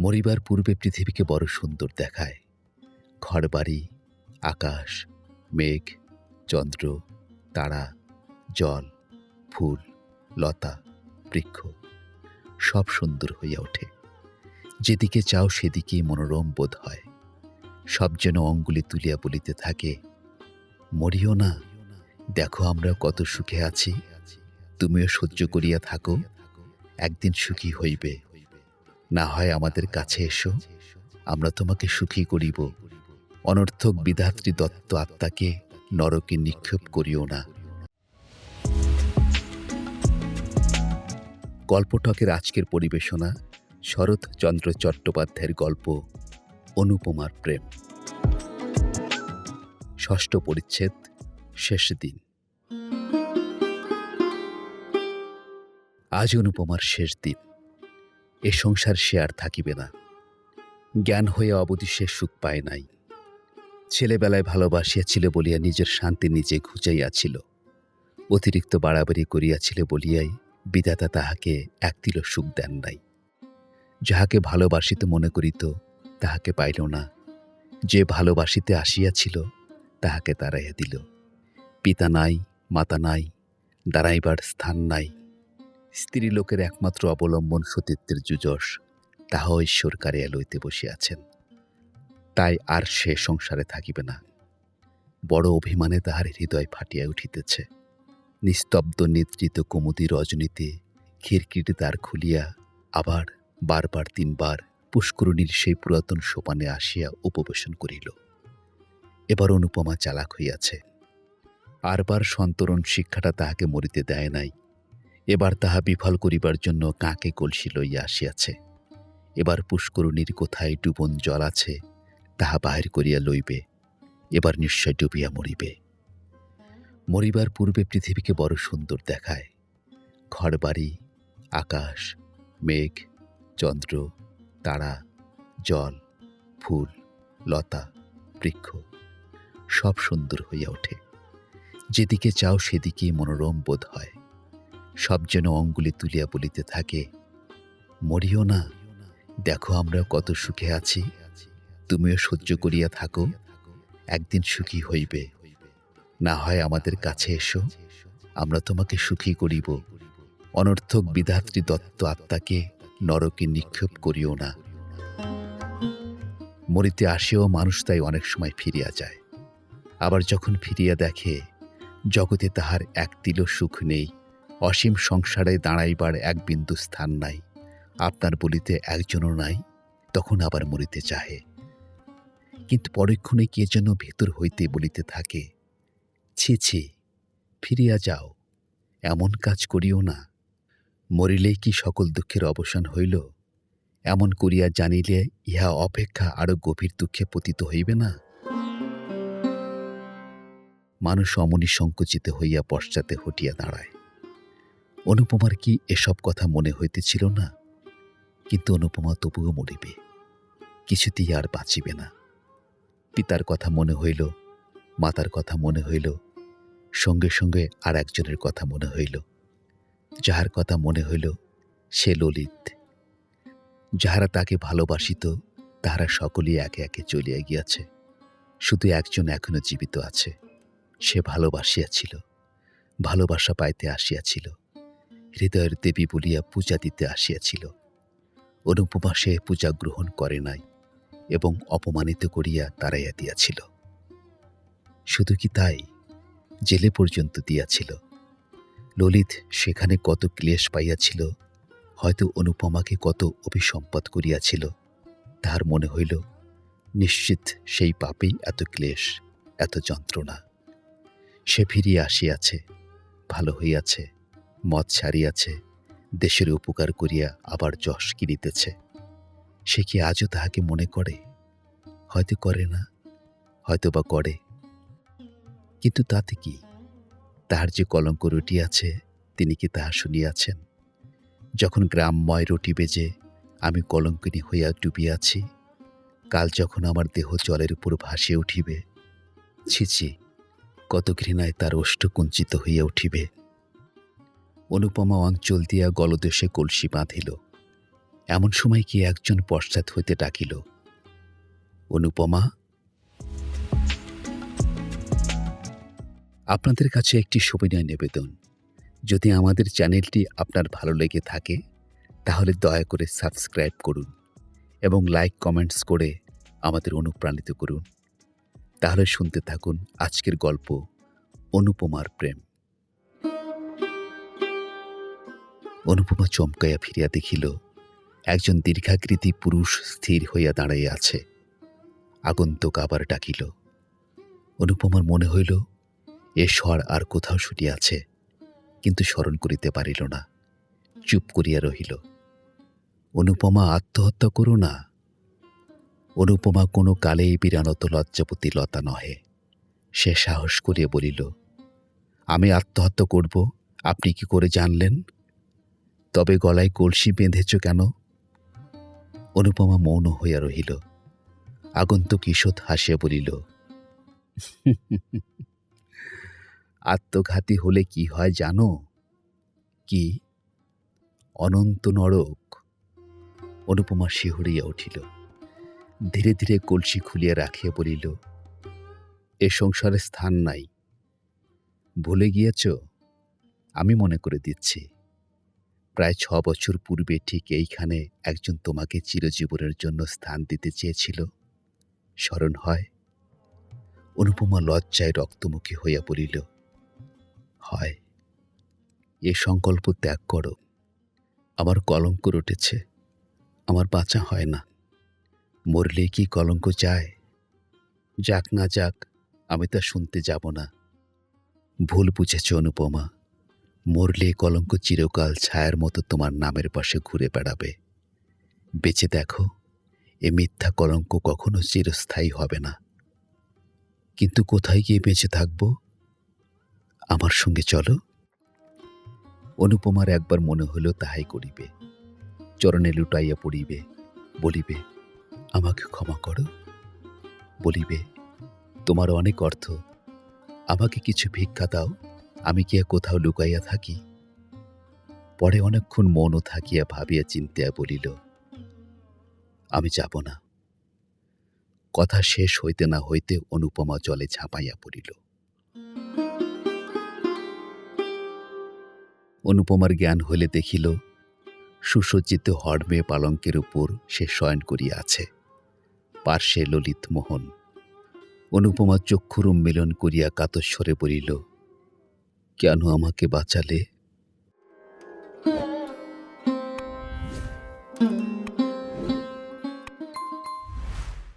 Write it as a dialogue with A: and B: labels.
A: মরিবার পূর্বে পৃথিবীকে বড় সুন্দর দেখায়। ঘরবাড়ি, আকাশ, মেঘ, চন্দ্র, তারা, জল, ফুল, লতা, বৃক্ষ, সব সুন্দর হইয়া ওঠে। যেদিকে চাও সেদিকেই মনোরম বোধ হয়। সব যেন অঙ্গুলি তুলিয়া বলিতে থাকে, মরিও না, দেখো আমরা কত সুখে আছি। তুমিও সহ্য করিয়া থাকো, একদিন সুখী হইবে। না হয় আমাদের কাছে এসো, আমরা তোমাকে সুখী করিব। অনর্থক বিধাত্রী দত্ত আত্মাকে নরকে নিক্ষেপ করিও না। গল্পটকের আজকের পরিবেশনা শরৎচন্দ্র চট্টোপাধ্যায়ের গল্প, অনুপমার প্রেম। ষষ্ঠ পরিচ্ছেদ, শেষ দিন। আজ অনুপমার শেষ দিন। এ সংসার সে আর থাকিবে না। জ্ঞান হইয়া অবধি সে সুখ পায় নাই। ছেলেবেলায় ভালোবাসিয়াছিল বলিয়া নিজের শান্তি নিজে ঘুচাইয়াছিল। অতিরিক্ত বাড়াবাড়ি করিয়াছিল বলিয়াই বিধাতা তাহাকে একতিল সুখ দেন নাই। যাহাকে ভালোবাসিতে মনে করিত, তাহাকে পাইল না। যে ভালোবাসিতে আসিয়াছিল, তাহাকে তাড়াইয়া দিল। পিতা নাই, মাতা নাই, দাঁড়াইবার স্থান নাই। স্ত্রী লোকের একমাত্র অবলম্বন সতীত্বের যুজস তাহা ঈশ্বর কারিয়া লইতে বসিয়াছেন। তাই আর সে সংসারে থাকিবে না। বড় অভিমানে তাহার হৃদয় ফাটিয়া উঠিতেছে। নিস্তব্ধ নিদ্রিত কুমুদি রজনীতে খিড়কিটি দ্বার খুলিয়া আবার বারবার তিনবার পুষ্করণীর সেই পুরাতন সোপানে আসিয়া উপবেশন করিল। এবার অনুপমা চালাক হইয়াছে। আরবার সন্তরণ শিক্ষাটা তাহাকে মরিতে দেয় নাই। এবার তাহা বিফল করিবার জন্য কাকে কলসি লইয়া আসিয়াছে? এবার পুষ্করণীর কোথায় ডুবন জল আছে, তাহা বাহির করিয়া লইবে, এবার নিশ্চয় ডুবিয়া মরিবে। মরিবার পূর্বে পৃথিবীকে বড় সুন্দর দেখায়। ঘরবাড়ি, আকাশ, মেঘ, চন্দ্র, তারা, জল, ফুল, লতা, বৃক্ষ, সব সুন্দর হইয়া ওঠে। যেদিকে চাও সেদিকেই মনোরম বোধ হয়। সব যেন অঙ্গুলি তুলিয়া বলিতে থাকে, মরিও না। দেখো আমরা কত সুখে আছি। তুমিও সহ্য করিয়া থাকো। একদিন সুখী হইবে। না হয় আমাদের কাছে এসো। আমরা তোমাকে সুখী করিব। অনর্থক বিধাত্রী দত্ত আত্মাকে নরকে নিক্ষেপ করিও না। মরিতে আসেও মানুষ তাই অনেক সময় ফিরিয়া যায়। আবার যখন ফিরিয়া দেখে, জগতে তাহার এক তিল সুখ নেই। অসীম সংসারে দাঁড়াইবার এক বিন্দু স্থান নাই। আপনার বলিতে একজনও নাই, তখন আবার মরিতে চাহে। কিন্তু পরক্ষণে কে যেন ভেতর হইতে বলিতে থাকে, ছি ছি, ফিরিয়া যাও, এমন কাজ করিও না। মরিলেই কি সকল দুঃখের অবসান হইল? এমন করিয়া জানিলে ইহা অপেক্ষা আরও গভীর দুঃখে পতিত হইবে না? মানুষ অমনি সংকুচিত হইয়া পশ্চাতে হটিয়া দাঁড়ায়। অনুপমার কি এসব কথা মনে হইতেছিল না? কিন্তু অনুপমা তবুও মরিবে, কিছুতেই আর বাঁচিবে না। পিতার কথা মনে হইল, মাতার কথা মনে হইল, সঙ্গে সঙ্গে আর একজনের কথা মনে হইল। যাহার কথা মনে হইল, সে ললিত। যাহারা তাকে ভালোবাসিত, তাহারা সকলেই একে একে চলিয়া গিয়াছে। শুধু একজন এখনও জীবিত আছে, সে ভালোবাসিয়াছিল, ভালোবাসা পাইতে আসিয়াছিল। হৃদয়ের দেবী বলিয়া পূজা দিতে আসিয়াছিল। অনুপমা সে পূজা গ্রহণ করে নাই এবং অপমানিত করিয়া তাড়াইয়া দিয়াছিল। শুধু কি তাই জেলে পর্যন্ত দিয়াছিল? ললিত সেখানে কত ক্লেশ পাইয়াছিল, হয়তো অনুপমাকে কত অভিসম্পাদ করিয়াছিল, তাহার মনে হইল, নিশ্চিত সেই পাপেই এত ক্লেশ, এত যন্ত্রণা। সে ফিরিয়া আসিয়াছে, ভালো হইয়াছে। মদ ছাড়িয়াছে, দেশের উপকার করিয়া আবার যশ কিনিতেছে। সে কি আজও তাহাকে মনে করে? হয়তো করে না হয়তো বা করে। কিন্তু তাতে কি? তাহার যে কলঙ্ক রুটি আছে তিনি কি তাহা শুনিয়াছেন? যখন গ্রামময় রুটি বেজে আমি কলঙ্কিনী হইয়া ডুবিয়াছি, কাল যখন আমার দেহ জলের উপর ভাসিয়া উঠিবে ছিছি কত ঘৃণায় তার ওষ্ঠ কুঞ্চিত হইয়া উঠিবে। অনুপমা অঞ্চল দিয়া গলদেশে কলসি বাঁধিল। এমন সময় কি একজন পশ্চাৎ হইতে ডাকিল, অনুপমা, আপনাদের কাছে একটি সবিনয় নিবেদন। যদি আমাদের চ্যানেলটি আপনার ভালো লেগে থাকে, তাহলে দয়া করে সাবস্ক্রাইব করুন এবং লাইক কমেন্টস করে আমাদের অনুপ্রাণিত করুন। তাহলে শুনতে থাকুন আজকের গল্প অনুপমার প্রেম। অনুপমা চমকাইয়া ফিরিয়া দেখিল, একজন দীর্ঘাকৃতি পুরুষ স্থির হইয়া দাঁড়াইয়া আছে। আগন্তুক আবার ডাকিল, অনুপমার মনে হইল, এ স্বর আর কোথাও শুটিয়াছে কিন্তু স্মরণ করিতে পারিল না, চুপ করিয়া রহিল। অনুপমা আত্মহত্যা করো না। অনুপমা কোনো কালেই বিরানত লজ্জাপতি লতা নহে, সে সাহস করিয়া বলিল, আমি আত্মহত্যা করব, আপনি কি করে জানলেন? তবে গলায় কলসি বেঁধেছ কেন? অনুপমা মৌন হইয়া রহিল। আগন্তুক ঈষৎ হাসিয়া বলিল, আত্মঘাতী হলে কি হয় জানো? কি? অনন্ত নরক। অনুপমা শিহরিয়া উঠিল। ধীরে ধীরে কলসি খুলিয়া রাখিয়া বলিল, এ সংসারে স্থান নাই। ভুলে গিয়েছ? আমি মনে করে দিচ্ছি। প্রায় ছ বছর পূর্বে ঠিক এইখানে একজন তোমাকে চিরজীবনের জন্য স্থান দিতে চেয়েছিল। স্মরণ হয়। অনুপমা লজ্জায় রক্তমুখী হইয়া বলিল হয়, এ সংকল্প ত্যাগ করো। আমার কলঙ্ক রটেছে, আমার বাঁচা হয় না। মরলে কি কলঙ্ক যায়? যাক না যাক, আমি তা শুনতে যাব না। ভুল বুঝেছ অনুপমা। মরলে কলঙ্ক চিরকাল ছায়ার মতো তোমার নামের পাশে ঘুরে বেড়াবে। বেঁচে দেখো, এ মিথ্যা কলঙ্ক কখনো চিরস্থায়ী হবে না। কিন্তু কোথায় গিয়ে বেঁচে থাকব? আমার সঙ্গে চলো। অনুপমার একবার মনে হলো তাহাই করিবে। চরণে লুটাইয়া পড়িবে, বলিবে, আমাকে ক্ষমা করো। বলিবে তোমার অনেক অর্থ। আমাকে কিছু ভিক্ষা দাও। আমি কি কোথাও লুকাইয়া থাকি? পরে অনেকক্ষণ মনও থাকিয়া ভাবিয়া চিন্তিয়া বলিল, আমি যাব না। কথা শেষ হইতে না হইতে অনুপমা জলে ঝাঁপাইয়া পড়িল। অনুপমার জ্ঞান হইলে দেখিল, সুসজ্জিত হর্মে পালঙ্কের উপর সে শয়ন করিয়া আছে। পার্শ্বে ললিত মোহন অনুপমা চক্ষুর উন্মিলন করিয়া কাতস্বরে বলিল কেন আমাকে বাঁচালে?